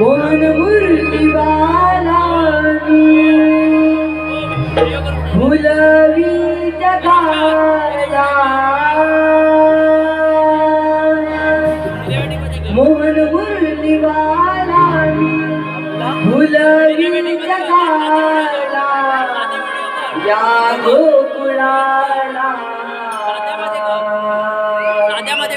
मोहन मुरलीवाला मुलवी जगाला मोहन मुरलीवाला मुलवी जगाला. या गोकुळाला. साध्यामध्ये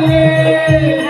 Valeu!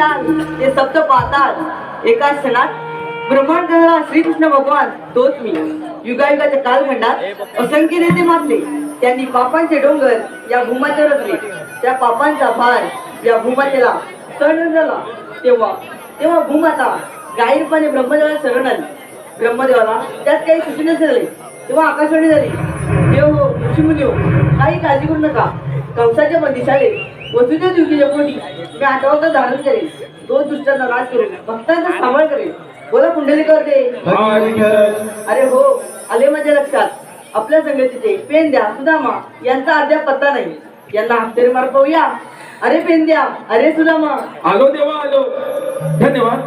ताल ते सप्त पाताल एका क्षणात ब्रह्मांड करणारा श्रीकृष्ण भगवान तोच मी युगायुगाच्या कालखंडात असंख्य नेते मारले. त्यांनी पापांचे डोंगर या भूमाते रचले. त्या पापांचा भार या भूमातेला सहन झाला. तेव्हा तेव्हा भूमाता गायरपणे ब्रह्मदेवाला शरण आली ब्रह्मदेवाला त्यात काही सूचना झाले. तेव्हा आकाशवाणी झाली. देव हो ऋषीमुनी हो काही काळजी करू नका. कंसाच्या बंदिशाले वसुदेव दुखीच्या पोटी मी आठवता धारण करेल दोन दुष्टांना नाश करेल भक्तांचा सांभाळ करेल बोला पुंडली करते. अरे हो आले माझ्या लक्षात. आपल्या संगतीचे पेन द्या सुदामा. यांचा अद्याप पत्ता नाही. यांना हप्तेरी मार पाहूया. अरे पेन द्या. अरे सुदामा. आलो देवा आलो. धन्यवाद.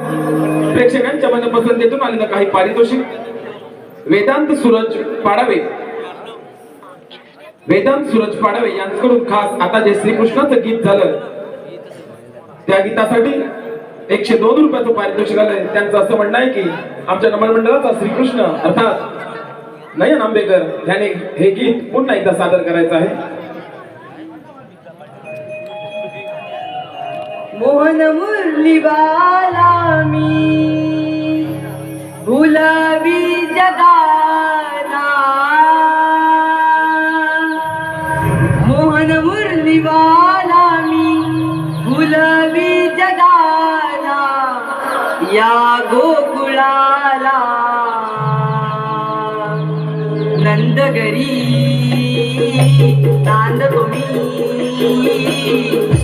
प्रेक्षकांच्या मनपसंतीतून आलेलं काही पारितोषिक वेदांत सूरज पाडावे वेदांत सूरज पाडवे यांच्याकडून खास आता जे श्रीकृष्णाचं गीत झालं त्या गीतासाठी एकशे दोन रुपयाचं पारितोषिक आलंय. त्यांचं असं म्हणणं आहे की आमच्या नमन मंडळाचा श्रीकृष्ण अर्थात नयन आंबेकर याने हे गीत पुन्हा एकदा सादर करायचं आहे. मोहन मुरली बाला मी. गुलाबी मन मुरलीवाला मी गुलाबी जगाला या गोकुळाला. नंदगरी नांदभूमी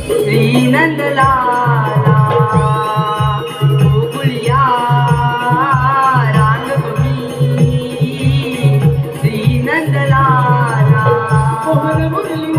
श्रीनंदलाला. गोकुळिया रांगभूमी श्रीनंदलाला. मन मुरली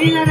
Đi lên